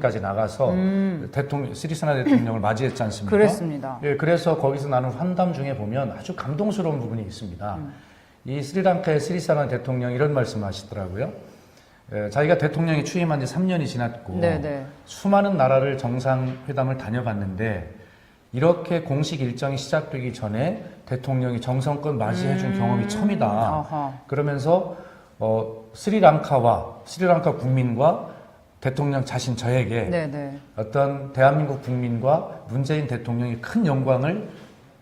까지 나가서 대통령 시리스나 대통령을 맞이했지 않습니까? 음. 그랬습니다. 예, 그래서 거기서 나는 환담 중에 보면 아주 감동스러운 부분이 있습니다. 음. 이 스리랑카의 시리사나 대통령이 이런 말씀하시더라고요. 예, 자기가 대통령이 취임한 지 3년이 지났고 네네. 수많은 나라를 정상회담을 다녀봤는데 이렇게 공식 일정이 시작되기 전에 대통령이 정성껏 맞이해준 경험이 처음이다. 음. 아하. 그러면서 어, 스리랑카와 스리랑카 국민과 대통령 자신 저에게 네네. 어떤 대한민국 국민과 문재인 대통령이 큰 영광을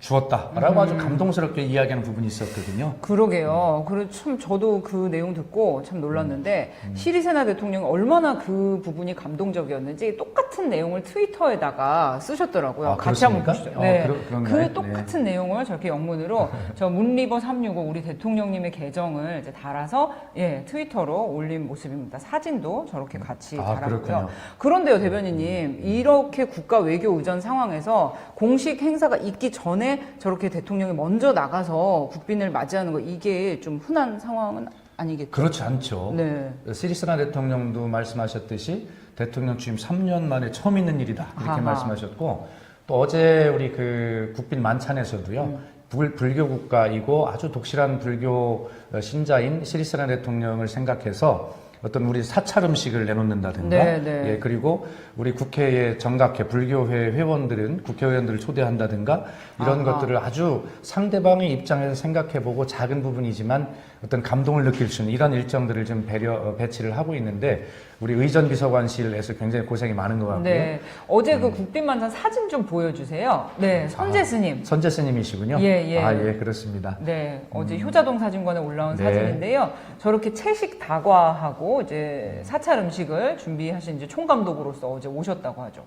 주었다라고 아주 감동스럽게 이야기하는 부분이 있었거든요. 그러게요. 그래 참 저도 그 내용 듣고 참 놀랐는데 음. 시리세나 대통령이 얼마나 그 부분이 감동적이었는지 똑같은 내용을 트위터에다가 쓰셨더라고요. 아, 같이 한번 그렇습니까? 보시죠. 어, 네. 그러- 그런가요? 그 똑같은 내용을 저렇게 영문으로 저 문리버 365 우리 대통령님의 계정을 이제 달아서 예 트위터로 올린 모습입니다. 사진도 저렇게 같이 아, 달았고요. 그런데요, 대변인님, 이렇게 국가 외교 의전 상황에서 공식 행사가 있기 전에 저렇게 대통령이 먼저 나가서 국빈을 맞이하는 거 이게 좀 흔한 상황은 아니겠죠? 그렇지 않죠. 네. 시리스나 대통령도 말씀하셨듯이 대통령 취임 3년 만에 처음 있는 일이다 이렇게 아하. 말씀하셨고 또 어제 우리 그 국빈 만찬에서도요 음. 불, 불교 국가이고 아주 독실한 불교 어, 신자인 시리스나 대통령을 생각해서 어떤 우리 사찰 음식을 내놓는다든가 네, 네. 예, 그리고 우리 국회의 정각회 불교회 회원들은 국회의원들을 초대한다든가 이런 아하. 것들을 아주 상대방의 입장에서 생각해보고 작은 부분이지만 어떤 감동을 느낄 수 있는 이런 일정들을 좀 배려 어, 배치를 하고 있는데 우리 의전 비서관실에서 굉장히 고생이 많은 것 같고요. 네. 어제 음. 그 국빈 만찬 사진 좀 보여주세요. 네, 선재 스님. 선재 스님이시군요. 예, 예. 아, 예, 그렇습니다. 네, 어제 효자동 사진관에 올라온 네. 사진인데요. 저렇게 채식 다과하고 이제 사찰 음식을 준비하신 이제 총감독으로서 어제 오셨다고 하죠.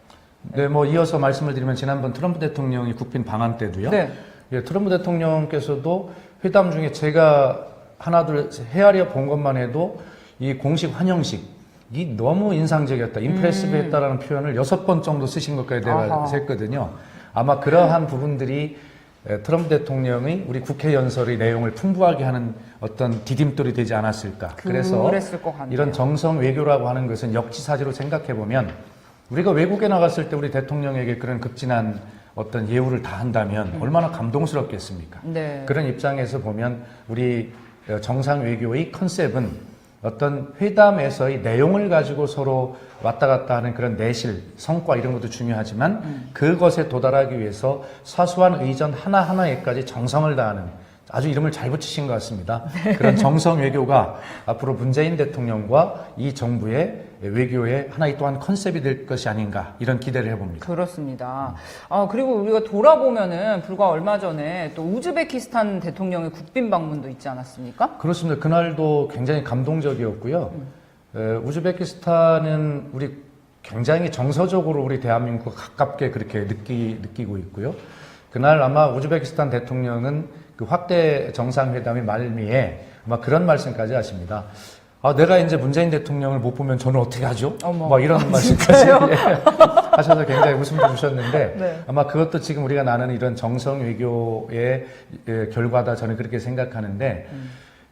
네, 뭐 이어서 말씀을 드리면 지난번 트럼프 대통령이 국빈 방한 때도요. 네. 예, 트럼프 대통령께서도 회담 중에 제가 하나둘 헤아려 본 것만 해도 이 공식 환영식 이 너무 인상적이었다, 임프레시브했다라는 표현을 여섯 번 정도 쓰신 것까지 아하. 내가 했거든요. 아마 그러한 부분들이 에, 트럼프 대통령의 우리 국회 연설의 내용을 풍부하게 하는 어떤 디딤돌이 되지 않았을까. 그래서 것 같네요. 이런 정성 외교라고 하는 것은 역지사지로 생각해 보면 우리가 외국에 나갔을 때 우리 대통령에게 그런 극진한 어떤 예우를 다 한다면 얼마나 감동스럽겠습니까? 네. 그런 입장에서 보면 우리 어, 정상 외교의 컨셉은 어떤 회담에서의 내용을 가지고 서로 왔다 갔다 하는 그런 내실, 성과 이런 것도 중요하지만 그것에 도달하기 위해서 사소한 의전 하나하나에까지 정성을 다하는 아주 이름을 잘 붙이신 것 같습니다. 그런 정성 외교가 앞으로 문재인 대통령과 이 정부의 외교의 하나의 또한 컨셉이 될 것이 아닌가 이런 기대를 해봅니다. 그렇습니다. 아, 그리고 우리가 돌아보면은 불과 얼마 전에 또 우즈베키스탄 대통령의 국빈 방문도 있지 않았습니까? 그렇습니다. 그날도 굉장히 감동적이었고요. 에, 우즈베키스탄은 우리 굉장히 정서적으로 우리 대한민국과 가깝게 그렇게 느끼, 느끼고 있고요. 그날 아마 우즈베키스탄 대통령은 그 확대 정상회담의 말미에 아마 그런 말씀까지 하십니다. 아, 내가 이제 문재인 대통령을 못 보면 저는 어떻게 하죠? 어머. 막 이런 말씀까지 예, 하셔서 굉장히 웃음도 주셨는데 네. 아마 그것도 지금 우리가 나누는 이런 정성 외교의 예, 결과다 저는 그렇게 생각하는데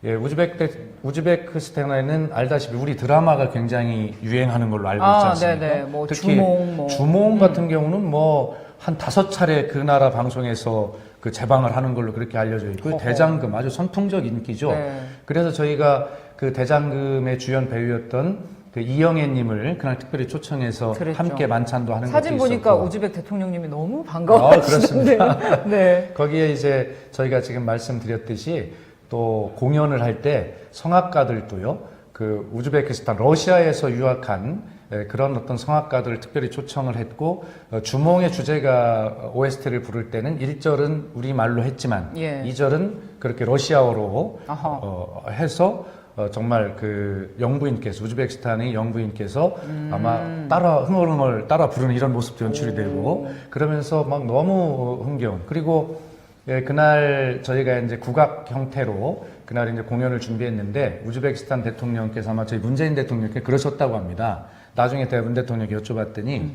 예, 우즈베크, 우즈베크스탄에는 알다시피 우리 드라마가 굉장히 유행하는 걸로 알고 있지 아, 않습니까? 네네. 뭐 특히 주몽, 뭐. 주몽 같은 경우는 뭐 한 다섯 차례 그 나라 방송에서 그 재방을 하는 걸로 그렇게 알려져 있고 어허. 대장금 아주 선풍적 인기죠. 네. 그래서 저희가 그 대장금의 주연 배우였던 그 이영애님을 그날 특별히 초청해서 그랬죠. 함께 만찬도 하는 사진 보니까 있었고. 우즈벡 대통령님이 너무 아, 반가워하시는데. 네. 거기에 이제 저희가 지금 말씀드렸듯이 또 공연을 할 때 성악가들도요, 그 우즈베키스탄, 러시아에서 유학한 에, 그런 어떤 성악가들을 특별히 초청을 했고, 어, 주몽의 주제가 OST를 부를 때는 1절은 우리말로 했지만, 예. 2절은 그렇게 러시아어로. 어, 해서 어, 정말 그 영부인께서 우즈베키스탄의 영부인께서 아마 따라 흥얼흥얼 따라 부르는 이런 모습도 연출이 되고 그러면서 막 너무 흥겨운 그리고 예, 그날 저희가 이제 국악 형태로 그날 이제 공연을 준비했는데 우즈베키스탄 대통령께서 아마 저희 문재인 대통령께 그러셨다고 합니다. 나중에 대문 대통령에게 여쭤봤더니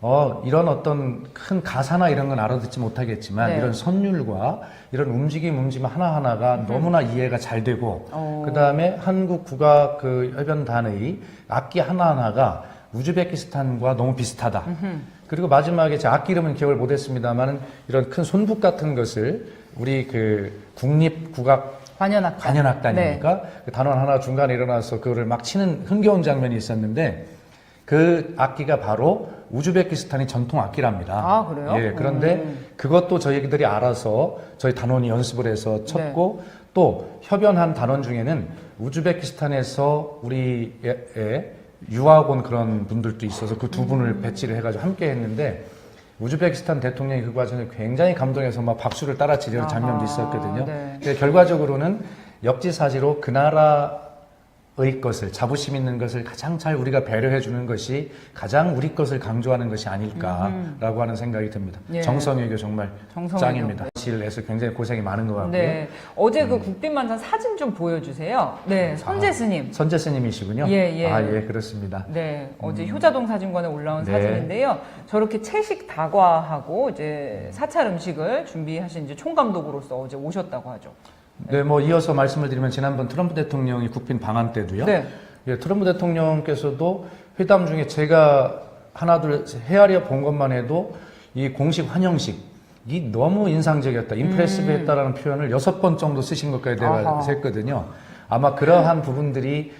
어, 이런 어떤 큰 가사나 이런 건 알아듣지 못하겠지만 네. 이런 선율과 이런 움직임 움직임 하나하나가 너무나 이해가 잘 되고 어. 그다음에 한국 국악 그 협연단의 악기 하나하나가 우즈베키스탄과 너무 비슷하다. 그리고 마지막에 제 악기 이름은 기억을 못했습니다만은 이런 큰 손북 같은 것을 우리 그 국립 국악 관현악단. 관현악단이니까 네. 그 단원 하나 중간에 일어나서 그거를 막 치는 흥겨운 장면이 있었는데 그 악기가 바로 우즈베키스탄이 전통 악기랍니다. 아, 그래요? 예, 그런데 음. 그것도 저희들이 알아서 저희 단원이 연습을 해서 쳤고 또 협연한 단원 중에는 우즈베키스탄에서 우리의 유학 온 그런 분들도 있어서 그 두 분을 배치를 해가지고 함께 했는데 우즈베키스탄 대통령이 그 과정에 굉장히 감동해서 막 박수를 따라치려는 장면도 아하, 있었거든요. 네. 근데 결과적으로는 역지사지로 그 나라의 것을 자부심 있는 것을 가장 잘 우리가 배려해 주는 것이 가장 우리 것을 강조하는 것이 아닐까라고 하는 생각이 듭니다. 예. 정성외교 정말 정성외교. 짱입니다. 실에서 굉장히 고생이 많은 것 같고요. 네. 어제 그 국빈만찬 사진 좀 보여주세요. 네, 선재 스님. 선재 스님이시군요. 예, 예. 아, 예, 그렇습니다. 네, 어제 효자동 사진관에 올라온 네. 사진인데요. 저렇게 채식 다과하고 이제 사찰 음식을 준비하신 이제 총감독으로서 어제 오셨다고 하죠. 네, 뭐 이어서 말씀을 드리면 지난번 트럼프 대통령이 국빈 방한 때도요. 네. 예, 트럼프 대통령께서도 회담 중에 제가 하나 둘 헤아려 본 것만 해도 이 공식 환영식 이 너무 인상적이었다, 임프레시브했다라는 표현을 여섯 번 정도 쓰신 것까지 음. 내가 했거든요. 아마 그러한 부분들이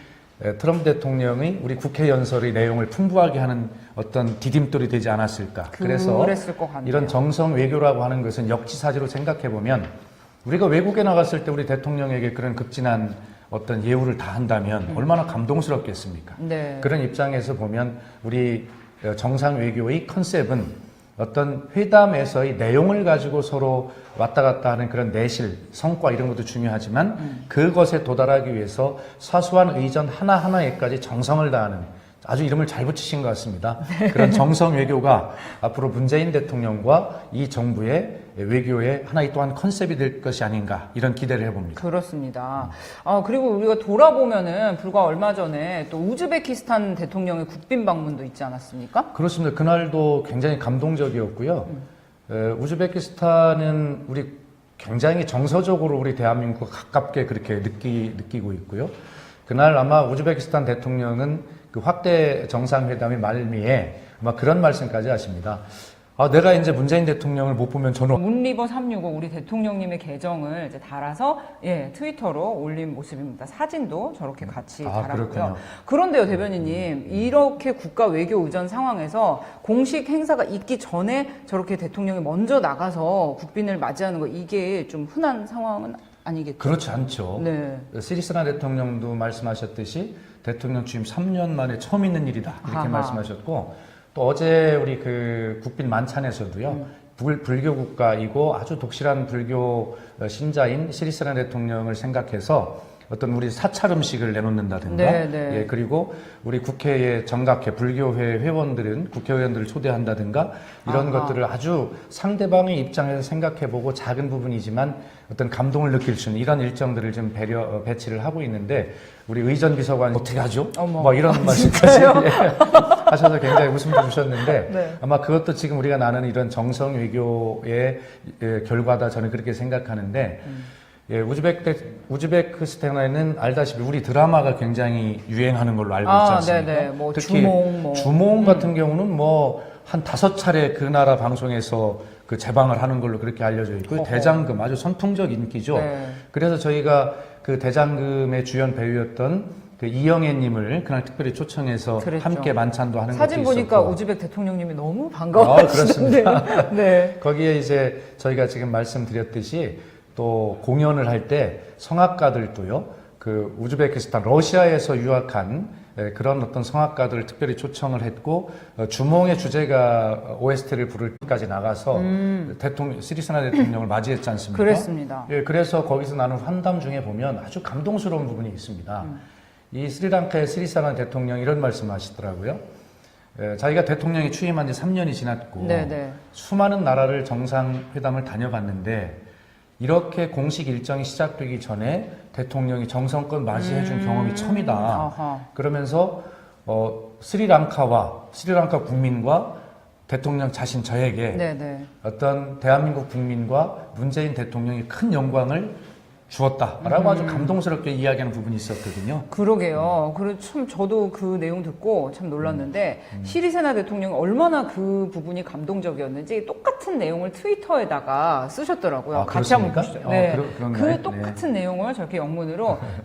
에, 트럼프 대통령이 우리 국회 연설의 내용을 풍부하게 하는 어떤 디딤돌이 되지 않았을까. 그래서 것 같네요. 이런 정성 외교라고 하는 것은 역지사지로 생각해 보면 우리가 외국에 나갔을 때 우리 대통령에게 그런 극진한 어떤 예우를 다 한다면 얼마나 감동스럽겠습니까? 네. 그런 입장에서 보면 우리 어, 정상 외교의 컨셉은 어떤 회담에서의 내용을 가지고 서로 왔다 갔다 하는 그런 내실, 성과 이런 것도 중요하지만 그것에 도달하기 위해서 사소한 의전 하나하나에까지 정성을 다하는 아주 이름을 잘 붙이신 것 같습니다. 그런 정성 외교가 앞으로 문재인 대통령과 이 정부의 외교의 하나의 또한 컨셉이 될 것이 아닌가 이런 기대를 해봅니다. 그렇습니다. 아, 그리고 우리가 돌아보면은 불과 얼마 전에 또 우즈베키스탄 대통령의 국빈 방문도 있지 않았습니까? 그렇습니다. 그날도 굉장히 감동적이었고요. 에, 우즈베키스탄은 우리 굉장히 정서적으로 우리 대한민국과 가깝게 그렇게 느끼, 느끼고 있고요. 그날 아마 우즈베키스탄 대통령은 그 확대 정상회담의 말미에 아마 그런 말씀까지 하십니다. 아, 내가 이제 문재인 대통령을 못 보면 저는 문리버 365 우리 대통령님의 계정을 이제 달아서 예 트위터로 올린 모습입니다. 사진도 저렇게 같이 아, 달았고요. 그렇군요. 그런데요, 대변인님 이렇게 국가 외교 의전 상황에서 공식 행사가 있기 전에 저렇게 대통령이 먼저 나가서 국빈을 맞이하는 거 이게 좀 흔한 상황은 아니겠죠? 그렇지 않죠. 네. 시리스나 대통령도 말씀하셨듯이 대통령 취임 3년 만에 처음 있는 일이다 이렇게 아하. 말씀하셨고 또 어제 우리 그 국빈 만찬에서도요 음. 불, 불교 국가이고 아주 독실한 불교 어, 신자인 시리스나 대통령을 생각해서 어떤 우리 사찰 음식을 내놓는다든가 네, 네. 예, 그리고 우리 국회의 정각회 불교회 회원들은 국회의원들을 초대한다든가 이런 아하. 것들을 아주 상대방의 입장에서 생각해보고 작은 부분이지만 어떤 감동을 느낄 수 있는 이런 일정들을 좀 배려 어, 배치를 하고 있는데 우리 의전 비서관이 어떻게 하죠? 어머. 뭐 이런 말씀까지 예, 하셔서 굉장히 웃음도 주셨는데 네. 아마 그것도 지금 우리가 나누는 이런 정성 외교의 예, 결과다 저는 그렇게 생각하는데 음. 예, 우즈벡 대- 우즈베크스탄에는 알다시피 우리 드라마가 굉장히 유행하는 걸로 알고 아, 있지 않습니까? 네네. 뭐 특히 주몽, 뭐. 주몽 같은 경우는 뭐 한 다섯 차례 그 나라 방송에서 그 재방을 하는 걸로 그렇게 알려져 있고 어허. 대장금 아주 선풍적 인기죠. 네. 그래서 저희가 그 대장금의 주연 배우였던 그 이영애님을 그날 특별히 초청해서 그랬죠. 함께 만찬도 하는 사진 것도 보니까 있었고. 우즈벡 대통령님이 너무 아, 반가워하시는데. 네. 거기에 이제 저희가 지금 말씀드렸듯이 또 공연을 할 때 성악가들도요, 그 우즈베키스탄, 러시아에서 유학한 예, 그런 어떤 성악가들을 특별히 초청을 했고, 어, 주몽의 주제가 OST를 부를 때까지 나가서 대통령, 시리스나 대통령을 맞이했지 않습니까? 음. 그랬습니다. 예, 그래서 거기서 나눈 환담 중에 보면 아주 감동스러운 부분이 있습니다. 음. 이 스리랑카의 시리사나 대통령이 이런 말씀을 하시더라고요. 예, 자기가 대통령이 취임한 지 3년이 지났고 네네. 수많은 나라를 정상회담을 다녀봤는데 이렇게 공식 일정이 시작되기 전에 대통령이 정성껏 맞이해준 경험이 처음이다. 음. 아하. 그러면서 어, 스리랑카와 스리랑카 국민과 대통령 자신 저에게 네네. 어떤 대한민국 국민과 문재인 대통령이 큰 영광을 주었다라고 아주 감동스럽게 이야기하는 부분이 있었거든요. 그러게요. 그리고 참 저도 그 내용 듣고 참 놀랐는데 음, 시리세나 대통령이 얼마나 그 부분이 감동적이었는지 똑같은 내용을 트위터에가 쓰셨더라고요. 아, 같이 한번 그렇습니까? 보시죠. 어, 네. 그러- 그런가요? 그 네. 똑같은 내용을 저렇게 영문으로 저